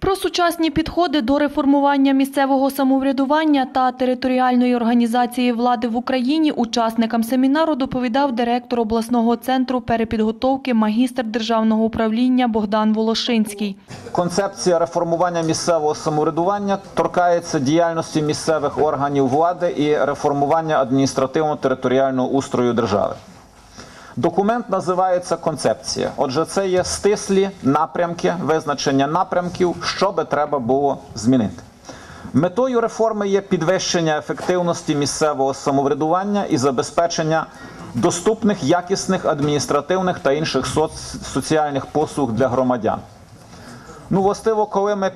Про сучасні підходи до реформування місцевого самоврядування та територіальної організації влади в Україні учасникам семінару доповідав директор обласного центру перепідготовки магістр державного управління Богдан Волошинський. Концепція реформування місцевого самоврядування торкається діяльності місцевих органів влади і реформування адміністративно-територіального устрою держави. Документ називається концепція. Отже, це є стислі напрямки, визначення напрямків, що би треба було змінити. Метою реформи є підвищення ефективності місцевого самоврядування і забезпечення доступних якісних адміністративних та інших соц- соціальних послуг для громадян. Ну, властиво, коли ми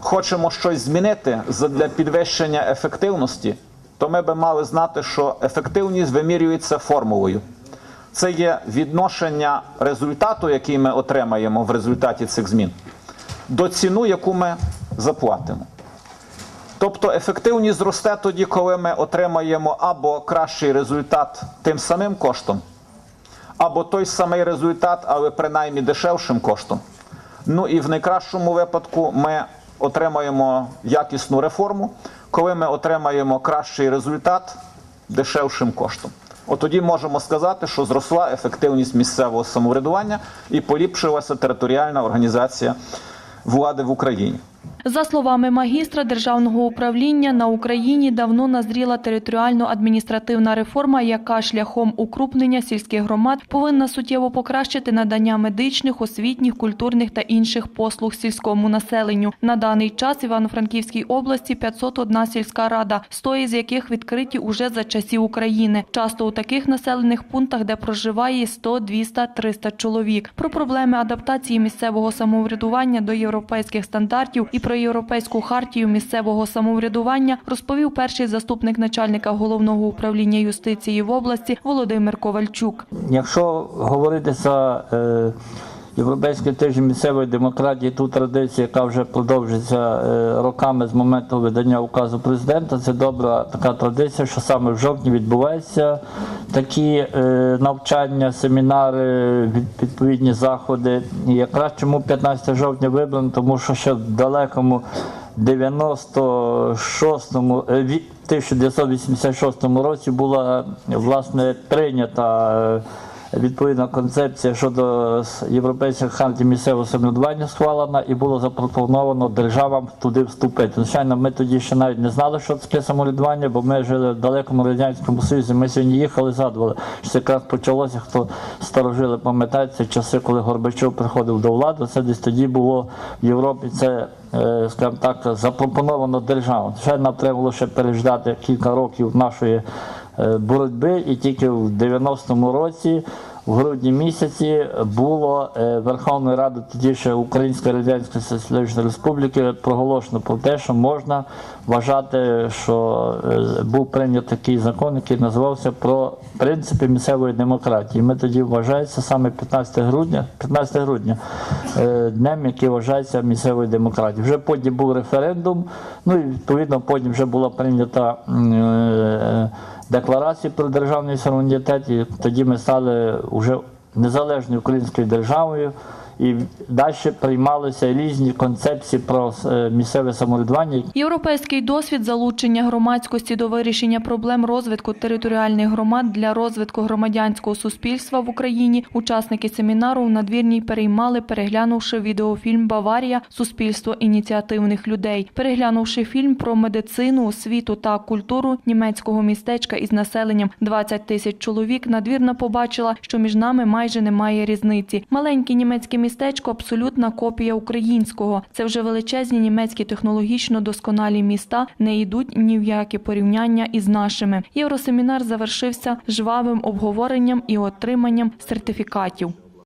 хочемо щось змінити для підвищення ефективності, то ми би мали знати, що ефективність вимірюється формулою. Це є відношення результату, який ми отримаємо в результаті цих змін, до ціну, яку ми заплатимо. Тобто ефективність зросте тоді, коли ми отримаємо або кращий результат тим самим коштом, або той самий результат, але принаймні дешевшим коштом. Ну і в найкращому випадку ми отримаємо якісну реформу, коли ми отримаємо кращий результат дешевшим коштом. От тоді можемо сказати, що зросла ефективність місцевого самоврядування і поліпшилася територіальна організація влади в Україні. За словами магістра державного управління, на Україні давно назріла територіально-адміністративна реформа, яка шляхом укрупнення сільських громад повинна суттєво покращити надання медичних, освітніх, культурних та інших послуг сільському населенню. На даний час в Івано-Франківській області 501 сільська рада, 100 із яких відкриті уже за часів України. Часто у таких населених пунктах, де проживає 100, 200, 300 чоловік. Про проблеми адаптації місцевого самоврядування до європейських стандартів і про європейську хартію місцевого самоврядування розповів перший заступник начальника головного управління юстиції в області Володимир Ковальчук. Якщо говорити за е, європейський тиждень місцевої демократії, ту традицію, яка вже продовжується е, роками з моменту видання указу президента, це добра така традиція, що саме в жовтні відбуваються такі е, навчання, семінари, відповідні заходи. І якраз чому 15 жовтня вибрано, тому що ще в далекому 96-му, е, ві- 1986 році була е, власне прийнята е, відповідна концепція щодо європейських хартій місцевого самоврядування схвалена і було запропоновано державам туди вступити. Звичайно, ми тоді ще навіть не знали, що таке самоврядування, бо ми жили в далекому радянському союзі. Ми сьогодні їхали, згадували, що це якраз почалося, хто старожили, пам'ятають, це часи, коли Горбачов приходив до влади. Це десь тоді було в Європі. Це е, скажімо так, запропоновано державам. Ще нам треба було ще переждати кілька років нашої боротьби, і тільки в 90-му році, в грудні місяці, було е, Верховною Радою тоді ще Української Радянської Соціалістичної Республіки проголошено про те, що можна вважати, що е, був прийнятий такий закон, який називався про принципи місцевої демократії. Ми тоді вважається саме 15 грудня, 15 грудня е, днем, який вважається місцевою демократією. Вже потім був референдум, ну і відповідно потім вже була прийнята е, про державний суверенітет, і тоді ми стали вже незалежною українською державою. І далі приймалися різні концепції про е, місцеве самоврядування, Європейський досвід залучення громадськості до вирішення проблем розвитку територіальних громад для розвитку громадянського суспільства в Україні. Учасники семінару в надвірній переймали, переглянувши відеофільм Баварія Суспільство ініціативних людей. Переглянувши фільм про медицину, освіту та культуру німецького містечка із населенням 20 тисяч чоловік, надвірна побачила, що між нами майже немає різниці. Маленьке німецьке містечко абсолютна копія українського. Це вже величезні німецькі технологічно досконалі міста не йдуть ні в яке порівняння із нашими. Євросемінар завершився жвавим обговоренням і отриманням сертифікатів.